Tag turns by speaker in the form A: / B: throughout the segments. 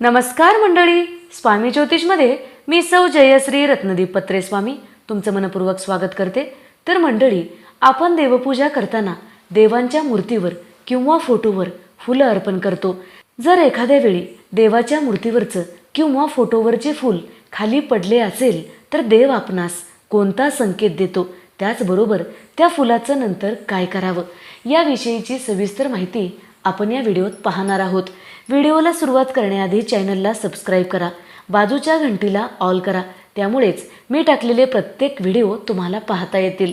A: नमस्कार मंडळी. स्वामी ज्योतिषमध्ये मी सौ जयश्री रत्नदीप पत्रे स्वामी तुमचं मनपूर्वक स्वागत करते. तर मंडळी आपण देवपूजा करताना देवांच्या मूर्तीवर किंवा फोटोवर फुलं अर्पण करतो. जर एखाद्या वेळी देवाच्या मूर्तीवरचं किंवा फोटोवरचे फूल खाली पडले असेल तर देव आपणास कोणता संकेत देतो? त्याचबरोबर त्या फुलाचं नंतर काय करावं? याविषयीची सविस्तर माहिती आपण या व्हिडिओत पाहणार आहोत. व्हिडिओला सुरुवात करण्याआधी चॅनलला सबस्क्राईब करा. बाजूच्या घंटीला ऑल करा. त्यामुळेच मी टाकलेले प्रत्येक व्हिडिओ तुम्हाला पाहता येतील.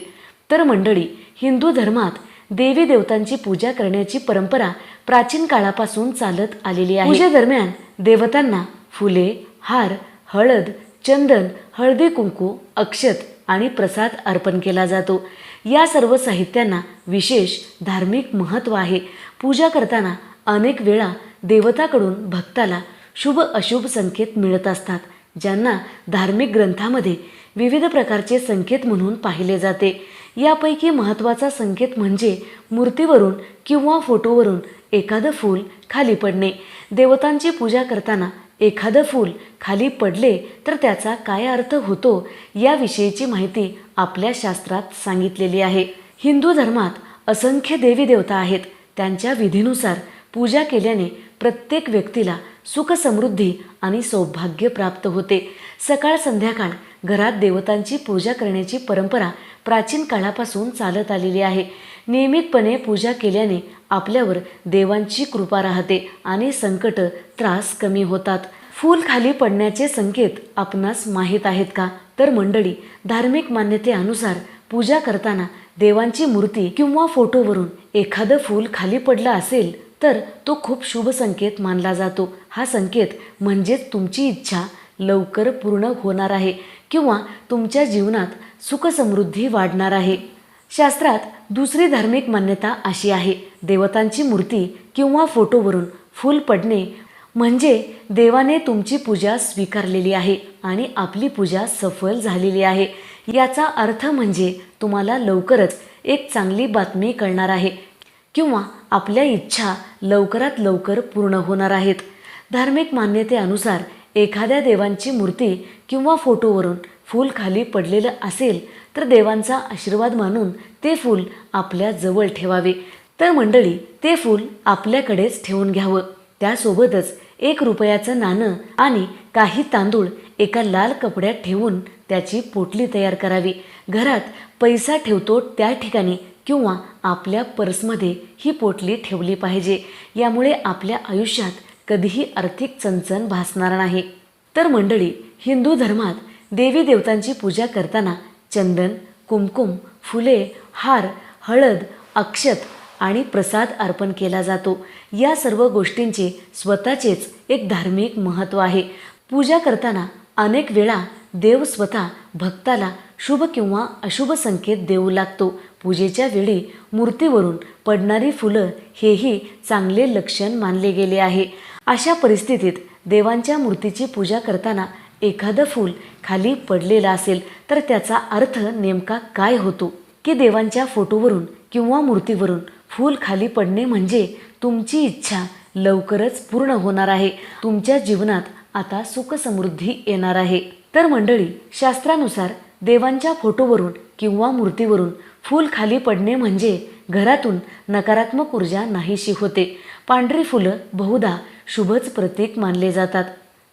A: तर मंडळी हिंदू धर्मात देवी देवतांची पूजा करण्याची परंपरा प्राचीन काळापासून चालत आलेली आहे. पूजेदरम्यान देवतांना फुले हार हळद चंदन हळदी कुंकू अक्षत आणि प्रसाद अर्पण केला जातो. या सर्व साहित्यांना विशेष धार्मिक महत्त्व आहे. पूजा करताना अनेक वेळा देवताकडून भक्ताला शुभ अशुभ संकेत मिळत असतात ज्यांना धार्मिक ग्रंथामध्ये विविध प्रकारचे संकेत म्हणून पाहिले जाते. यापैकी महत्त्वाचा संकेत म्हणजे मूर्तीवरून किंवा फोटोवरून एखादं फूल खाली पडणे. देवतांची पूजा करताना एखादं फूल खाली पडले तर त्याचा काय अर्थ होतो याविषयीची माहिती आपल्या शास्त्रात सांगितलेली आहे. हिंदू धर्मात असंख्य देवी देवता आहेत. त्यांच्या विधीनुसार पूजा केल्याने प्रत्येक व्यक्तीला सुख समृद्धी आणि सौभाग्य प्राप्त होते. सकाळ संध्याकाळ घरात देवतांची पूजा करण्याची परंपरा प्राचीन काळापासून चालत आलेली आहे. नियमितपणे पूजा केल्याने आपल्यावर देवांची कृपा राहते आणि संकट त्रास कमी होतात. फूल खाली पडण्याचे संकेत आपणास माहीत आहेत का? तर मंडळी धार्मिक मान्यतेनुसार पूजा करताना देवांची मूर्ती किंवा फोटोवरून एखादं फूल खाली पडलं असेल तर तो खूप शुभ संकेत मानला जातो. हा संकेत म्हणजेच तुमची इच्छा लवकर पूर्ण होणार आहे किंवा तुमच्या जीवनात सुखसमृद्धी वाढणार आहे. शास्त्रात दुसरी धार्मिक मान्यता अशी आहे. देवतांची मूर्ती किंवा फोटोवरून फूल पडणे म्हणजे देवाने तुमची पूजा स्वीकारलेली आहे आणि आपली पूजा सफल झालेली आहे. याचा अर्थ म्हणजे तुम्हाला लवकरच एक चांगली बातमी कळणार आहे किंवा आपल्या इच्छा लवकरात लवकर पूर्ण होणार आहेत. धार्मिक मान्यतेनुसार एखाद्या देवांची मूर्ती किंवा फोटोवरून फूल खाली पडलेलं असेल तर देवांचा आशीर्वाद मानून ते फूल आपल्या जवळ ठेवावे. तर मंडळी ते फूल आपल्याकडेच ठेवून घ्यावं. त्यासोबतच एक रुपयाचं नाणं आणि काही तांदूळ एका लाल कपड्यात ठेवून त्याची पोटली तयार करावी. घरात पैसा ठेवतो त्या ठिकाणी किंवा आपल्या पर्समध्ये ही पोटली ठेवली पाहिजे. यामुळे आपल्या आयुष्यात कधीही आर्थिक चणचण भासणार नाही. तर मंडळी हिंदू धर्मात देवी देवतांची पूजा करताना चंदन कुमकुम फुले हार हळद अक्षत आणि प्रसाद अर्पण केला जातो. या सर्व गोष्टींचे स्वतःचेच एक धार्मिक महत्त्व आहे. पूजा करताना अनेक वेळा देव स्वतः भक्ताला शुभ किंवा अशुभ संकेत देऊ लागतो. पूजेच्या वेळी मूर्तीवरून पडणारी फुलं हेही चांगले लक्षण मानले गेले आहे. अशा परिस्थितीत देवांच्या मूर्तीची पूजा करताना एखादं फूल खाली पडलेलं असेल तर त्याचा अर्थ नेमका काय होतो? की देवांच्या फोटोवरून किंवा मूर्तीवरून फूल खाली पडणे म्हणजे तुमची इच्छा लवकरच पूर्ण होणार आहे. तुमच्या जीवनात आता सुखसमृद्धी येणार आहे. तर मंडळी शास्त्रानुसार देवांच्या फोटोवरून किंवा मूर्तीवरून फूल खाली पडणे म्हणजे घरातून नकारात्मक ऊर्जा नाहीशी होते. पांढरी फुलं बहुधा शुभच प्रतीक मानले जातात.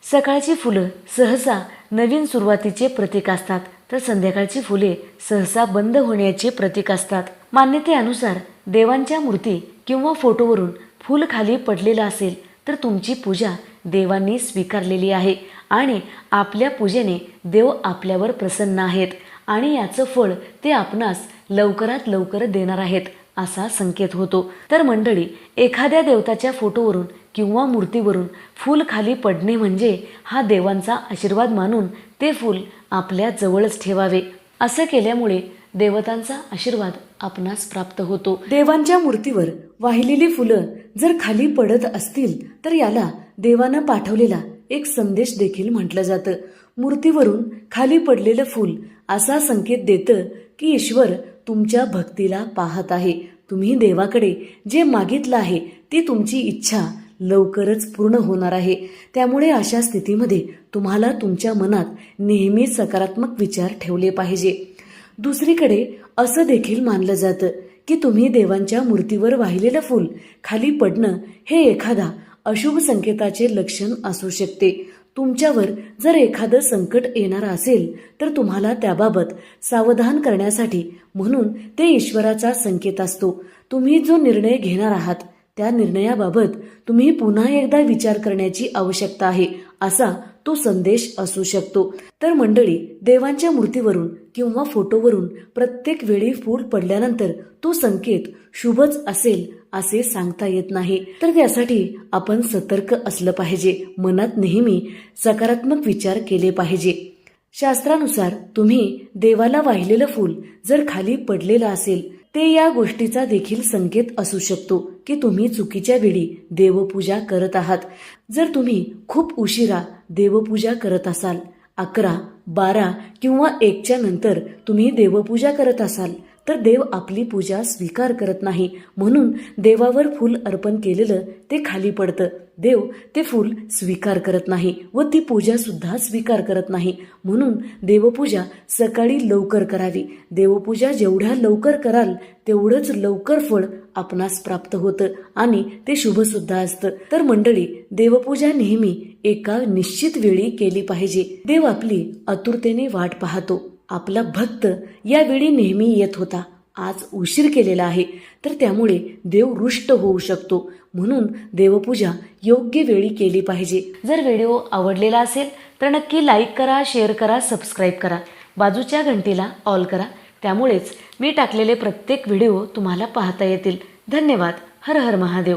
A: सकाळची फुलं सहसा नवीन सुरुवातीचे प्रतीक असतात तर संध्याकाळची फुले सहसा बंद होण्याचे प्रतीक असतात. मान्यतेनुसार देवांच्या मूर्ती किंवा फोटोवरून फूल खाली पडलेलं असेल तर तुमची पूजा देवांनी स्वीकारलेली आहे आणि आपल्या पूजेने देव आपल्यावर प्रसन्न आहेत आणि याचं फळ ते आपणास लवकरात लवकर देणार आहेत. असा संकेत होतो. तर मंडळी एखाद्या देवताच्या फोटोवरून किंवा मूर्तीवरून फूल खाली पडणे म्हणजे हा देवांचा आशीर्वाद मानून ते फूल आपल्या जवळच ठेवावे. असं केल्यामुळे देवतांचा आशीर्वाद आपणास प्राप्त होतो. देवांच्या मूर्तीवर वाहिलेली फुलं जर खाली पडत असतील तर याला देवानं पाठवलेला एक संदेश देखील म्हटलं जातं. मूर्तीवरून खाली पडलेलं फूल असा संकेत देतं की ईश्वर तुमच्या भक्तीला पाहत आहे. तुम्ही देवाकडे जे मागितलं आहे ती तुमची इच्छा लवकरच पूर्ण होणार आहे. त्यामुळे अशा स्थितीमध्ये तुम्हाला तुमच्या मनात नेहमी सकारात्मक विचार ठेवले पाहिजे. दुसरीकडे असं देखील मानलं जातं की तुम्ही देवांच्या मूर्तीवर वाहिलेलं फूल खाली पडणं हे एखादा अशुभ संकेताचे लक्षण असू शकते. तुमच्यावर जर एखादं संकट येणार असेल तर तुम्हाला त्याबाबत सावधान करण्यासाठी म्हणून ते ईश्वराचा संकेत असतो. तुम्ही जो निर्णय घेणार आहात त्या निर्णयाबाबत तुम्ही पुन्हा एकदा विचार करण्याची आवश्यकता आहे असा तो संदेश असू शकतो. तर मंडळी देवांच्या मूर्तीवरून किंवा फोटोवरून प्रत्येक वेळी फूल पडल्यानंतर तो संकेत शुभच असेल असे सांगता येत नाही. तर त्यासाठी आपण सतर्क असलं पाहिजे. मनात नेहमी सकारात्मक विचार केले पाहिजे. शास्त्रानुसार तुम्ही देवाला वाहिलेलं फूल जर खाली पडलेलं असेल ते या गोष्टीचा देखील संकेत असू शकतो की तुम्ही चुकीच्या वेळी देवपूजा करत आहात. जर तुम्ही खूप उशिरा देवपूजा करत असाल अकरा बारा किंवा एकच्या नंतर तुम्ही देवपूजा करत असाल तर देव आपली पूजा स्वीकार करत नाही. म्हणून देवावर फूल अर्पण केलेलं ते खाली पडतं. देव ते फूल स्वीकार करत नाही व ती पूजा सुद्धा स्वीकार करत नाही. म्हणून देवपूजा सकाळी लवकर करावी. देवपूजा जेवढ्या लवकर कराल तेवढंच लवकर फळ आपणास प्राप्त होतं आणि ते शुभ सुद्धा असतं. तर मंडळी देवपूजा नेहमी एका निश्चित वेळी केली पाहिजे. देव आपली आतुरतेने वाट पाहतो. आपला भक्त यावेळी नेहमी येत होता. आज उशीर केलेला आहे. तर त्यामुळे देव रुष्ट होऊ शकतो. म्हणून देवपूजा योग्य वेळी केली पाहिजे. जर व्हिडिओ आवडलेला असेल तर नक्की लाईक करा शेअर करा सबस्क्राईब करा. बाजूच्या घंटीला ऑल करा. त्यामुळेच मी टाकलेले प्रत्येक व्हिडिओ तुम्हाला पाहता येतील. धन्यवाद. हर हर महादेव.